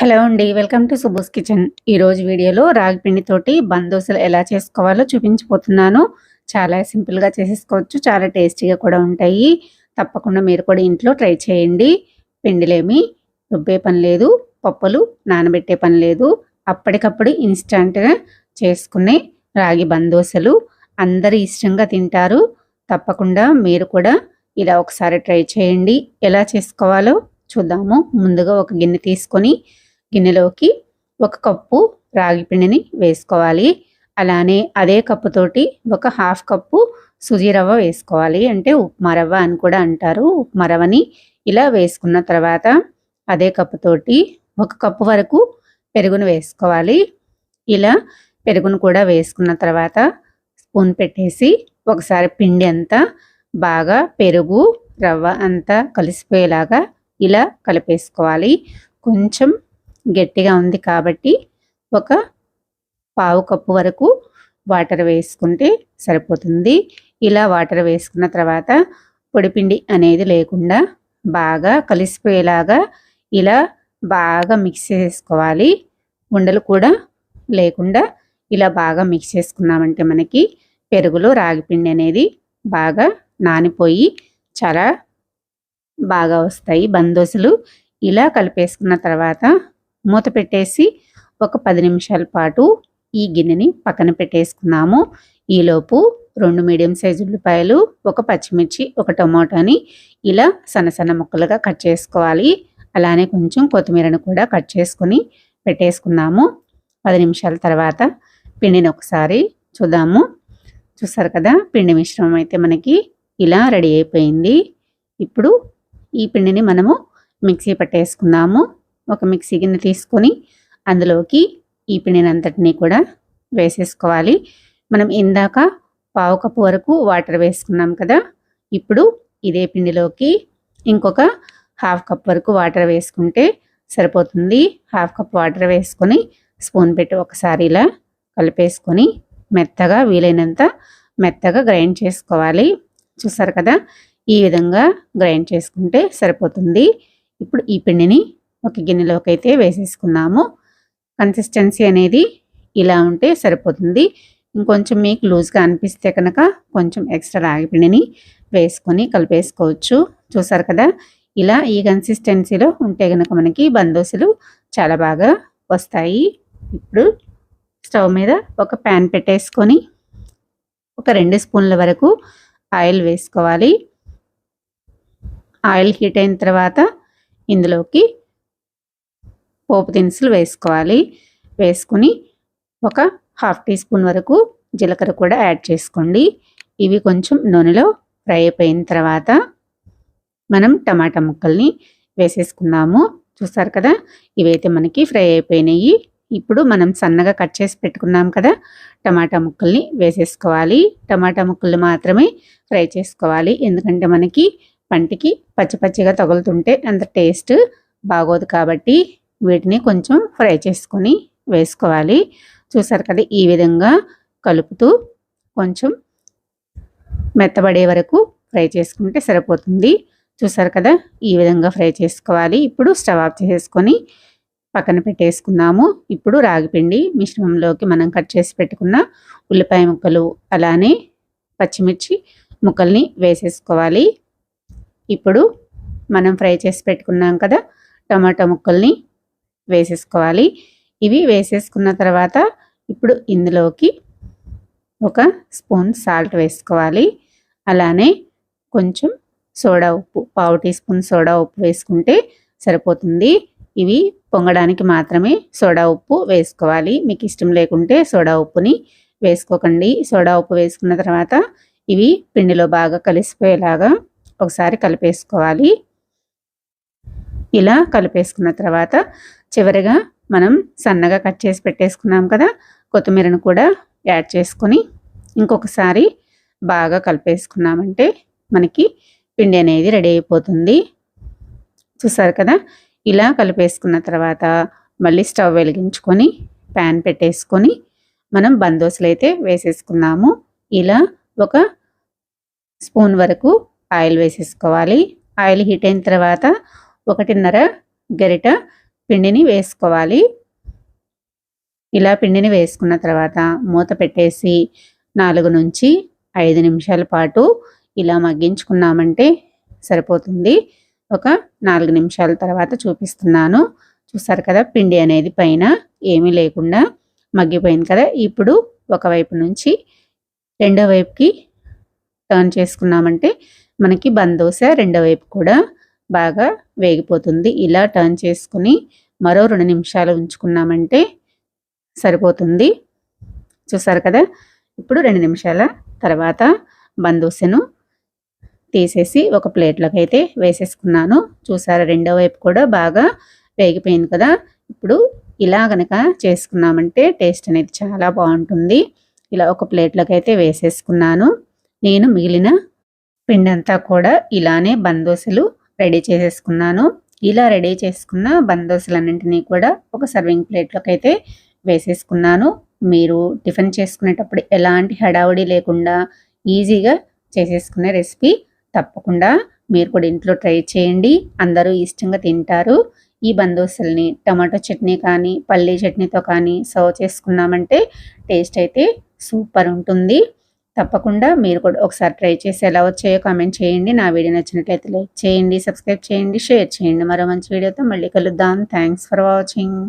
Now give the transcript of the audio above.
Hello అండి welcome to Subodh kitchen. ఈరోజు వీడియోలో రాగి పిండితోటి బందోసలు ఎలా చేసుకోవాలో చూపించిపోతున్నాను చాలా సింపుల్గా చేసేసుకోవచ్చు చాలా టేస్టీగా కూడా ఉంటాయి. తప్పకుండా మీరు కూడా ఇంట్లో ట్రై చేయండి. పిండిలేమి రుబ్బే పని లేదు పప్పులు నానబెట్టే పని లేదు. అప్పటికప్పుడు ఇన్స్టంట్గా చేసుకునే రాగి బందోసలు అందరు ఇష్టంగా తింటారు. తప్పకుండా మీరు కూడా ఇలా ఒకసారి ట్రై చేయండి. ఎలా చేసుకోవాలో చూద్దాము. ముందుగా ఒక గిన్నె తీసుకొని గిన్నెలోకి ఒక కప్పు రాగి పిండిని వేసుకోవాలి. అలానే అదే కప్పుతోటి ఒక హాఫ్ కప్పు సుజీ రవ్వ వేసుకోవాలి. అంటే ఉప్మా రవ్వ అని కూడా అంటారు. ఉప్మా రవ్వని ఇలా వేసుకున్న తర్వాత అదే కప్పుతోటి ఒక కప్పు వరకు పెరుగును వేసుకోవాలి. ఇలా పెరుగును కూడా వేసుకున్న తర్వాత స్పూన్ పెట్టేసి ఒకసారి పిండి అంతా బాగా పెరుగు రవ్వ అంతా కలిసిపోయేలాగా ఇలా కలిపేసుకోవాలి. కొంచెం గట్టిగా ఉంది కాబట్టి ఒక పావు కప్పు వరకు వాటర్ వేసుకుంటే సరిపోతుంది. ఇలా వాటర్ వేసుకున్న తర్వాత పొడిపిండి అనేది లేకుండా బాగా కలిసిపోయేలాగా ఇలా బాగా మిక్స్ చేసుకోవాలి. ఉండలు కూడా లేకుండా ఇలా బాగా మిక్స్ చేసుకున్నామంటే మనకి పెరుగులో రాగిపిండి అనేది బాగా నానిపోయి చాలా బాగా వస్తాయి. బందోసులు ఇలా కలిపేసుకున్న తర్వాత మూత పెట్టేసి ఒక పది నిమిషాల పాటు ఈ గిన్నెని పక్కన పెట్టేసుకున్నాము. ఈలోపు రెండు మీడియం సైజు ఉల్లిపాయలు ఒక పచ్చిమిర్చి ఒక టొమాటోని ఇలా సన్న సన్న ముక్కలుగా కట్ చేసుకోవాలి. అలానే కొంచెం కొత్తిమీరను కూడా కట్ చేసుకొని పెట్టేసుకున్నాము. పది నిమిషాల తర్వాత పిండిని ఒకసారి చూద్దాము. చూస్తారు కదా పిండి మిశ్రమం అయితే మనకి ఇలా రెడీ అయిపోయింది. ఇప్పుడు ఈ పిండిని మనము మిక్సీ పట్టేసుకుందాము. ఒక మిక్సీ గిన్నె తీసుకొని అందులోకి ఈ పిండినంతటినీ కూడా వేసేసుకోవాలి. మనం ఇందాక పావు కప్పు వరకు వాటర్ వేసుకున్నాం కదా ఇప్పుడు ఇదే పిండిలోకి ఇంకొక హాఫ్ కప్ వరకు వాటర్ వేసుకుంటే సరిపోతుంది. హాఫ్ కప్ వాటర్ వేసుకొని స్పూన్ పెట్టి ఒకసారి ఇలా కలిపేసుకొని మెత్తగా వీలైనంత మెత్తగా గ్రైండ్ చేసుకోవాలి. చూసారు కదా ఈ విధంగా గ్రైండ్ చేసుకుంటే సరిపోతుంది. ఇప్పుడు ఈ పిండిని ఒక గిన్నెలోకి అయితే వేసేసుకున్నాము. కన్సిస్టెన్సీ అనేది ఇలా ఉంటే సరిపోతుంది. ఇంకొంచెం మీకు లూజ్గా అనిపిస్తే కనుక కొంచెం ఎక్స్ట్రా రాగిపిండిని వేసుకొని కలిపేసుకోవచ్చు. చూసారు కదా? ఇలా ఈ కన్సిస్టెన్సీలో ఉంటే కనుక మనకి బందోసులు చాలా బాగా వస్తాయి. ఇప్పుడు స్టవ్ మీద ఒక ప్యాన్ పెట్టేసుకొని ఒక రెండు స్పూన్ల వరకు ఆయిల్ వేసుకోవాలి. ఆయిల్ హీట్ అయిన తర్వాత ఇందులోకి పోపు దినుసులు వేసుకోవాలి. వేసుకుని ఒక హాఫ్ టీ స్పూన్ వరకు జీలకర్ర కూడా యాడ్ చేసుకోండి. ఇవి కొంచెం నూనెలో ఫ్రై అయిపోయిన తర్వాత మనం టమాటా ముక్కల్ని వేసేసుకుందాము. చూసారు కదా? ఇవైతే మనకి ఫ్రై అయిపోయినాయి. ఇప్పుడు మనం సన్నగా కట్ చేసి పెట్టుకున్నాం కదా? టమాటా ముక్కల్ని వేసేసుకోవాలి. టమాటా ముక్కల్ని మాత్రమే ఫ్రై చేసుకోవాలి. ఎందుకంటే మనకి పంటికి పచ్చి పచ్చిగా తగులుతుంటే అంత టేస్ట్ బాగోదు కాబట్టి వీటిని కొంచెం ఫ్రై చేసుకొని వేసుకోవాలి. చూసారు కదా ఈ విధంగా కలుపుతూ కొంచెం మెత్తబడే వరకు ఫ్రై చేసుకుంటే సరిపోతుంది. చూసారు కదా ఈ విధంగా ఫ్రై చేసుకోవాలి. ఇప్పుడు స్టవ్ ఆఫ్ చేసుకొని పక్కన పెట్టేసుకుందాము ఇప్పుడు రాగిపిండి మిశ్రమంలోకి మనం కట్ చేసి పెట్టుకున్న ఉల్లిపాయ ముక్కలు అలానే పచ్చిమిర్చి ముక్కల్ని వేసేసుకోవాలి. ఇప్పుడు మనం ఫ్రై చేసి పెట్టుకున్నాం కదా టమాటా ముక్కల్ని వేసేసుకోవాలి. ఇవి వేసేసుకున్న తర్వాత ఇప్పుడు ఇందులోకి ఒక స్పూన్ సాల్ట్ వేసుకోవాలి. అలానే కొంచెం సోడా ఉప్పు పావు టీ స్పూన్ సోడా ఉప్పు వేసుకుంటే సరిపోతుంది. ఇవి పొంగడానికి మాత్రమే సోడా ఉప్పు వేసుకోవాలి. మీకు ఇష్టం లేకుంటే సోడా ఉప్పుని వేసుకోకండి. సోడా ఉప్పు వేసుకున్న తర్వాత ఇవి పిండిలో బాగా కలిసిపోయేలాగా ఒకసారి కలిపేసుకోవాలి. ఇలా కలిపేసుకున్న తర్వాత చివరిగా మనం సన్నగా కట్ చేసి పెట్టేసుకున్నాం కదా కొత్తిమీరను కూడా యాడ్ చేసుకొని ఇంకొకసారి బాగా కలిపేసుకున్నామంటే మనకి పిండి అనేది రెడీ అయిపోతుంది. చూసారు కదా ఇలా కలిపేసుకున్న తర్వాత మళ్ళీ స్టవ్ వెలిగించుకొని ప్యాన్ పెట్టేసుకొని మనం బందోసులు అయితే వేసేసుకున్నాము. ఇలా ఒక స్పూన్ వరకు ఆయిల్ వేసేసుకోవాలి. ఆయిల్ హీట్ అయిన తర్వాత ఒకటిన్నర గరిట పిండిని వేసుకోవాలి. ఇలా పిండిని వేసుకున్న తర్వాత మూత పెట్టేసి నాలుగు నుంచి ఐదు నిమిషాల పాటు ఇలా మగ్గించుకున్నామంటే సరిపోతుంది. ఒక నాలుగు నిమిషాల తర్వాత చూపిస్తున్నాను. చూసారు కదా పిండి అనేది పైన ఏమీ లేకుండా మగ్గిపోయింది కదా. ఇప్పుడు ఒకవైపు నుంచి రెండో వైపుకి టర్న్ చేసుకున్నామంటే మనకి బందోస రెండో వైపు కూడా బాగా వేగిపోతుంది. ఇలా టర్న్ చేసుకుని మరో రెండు నిమిషాలు ఉంచుకున్నామంటే సరిపోతుంది. చూసారు కదా? ఇప్పుడు రెండు నిమిషాల తర్వాత బందూసెను తీసేసి ఒక ప్లేట్లోకి అయితే వేసేసుకున్నాను. చూసారా? రెండో వైపు కూడా బాగా వేగిపోయింది కదా? ఇప్పుడు ఇలా కనుక చేసుకున్నామంటే టేస్ట్ అనేది చాలా బాగుంటుంది. ఇలా ఒక ప్లేట్లోకి అయితే వేసేసుకున్నాను. నేను మిగిలిన పిండంతా కూడా ఇలానే బందోసలు రెడీ చేసేసుకున్నాను. ఇలా రెడీ చేసుకున్న బందోసులన్నింటినీ కూడా ఒక సర్వింగ్ ప్లేట్లోకి అయితే వేసేసుకున్నాను. మీరు టిఫిన్ చేసుకునేటప్పుడు ఎలాంటి హడావుడి లేకుండా ఈజీగా చేసేసుకునే రెసిపీ తప్పకుండా మీరు కూడా ఇంట్లో ట్రై చేయండి. అందరూ ఇష్టంగా తింటారు. ఈ బందోసుల్ని టమాటో చట్నీ కానీ పల్లీ చట్నీతో కానీ సర్వ్ చేసుకున్నామంటే టేస్ట్ అయితే సూపర్ ఉంటుంది. తప్పకుండా మీరు కూడా ఒకసారి ట్రై చేసి ఎలా వచ్చాయో కామెంట్ చేయండి. నా వీడియో నచ్చినట్లయితే లైక్ చేయండి సబ్స్క్రైబ్ చేయండి షేర్ చేయండి. మరో మంచి వీడియోతో మళ్ళీ కలుద్దాం. Thanks for watching.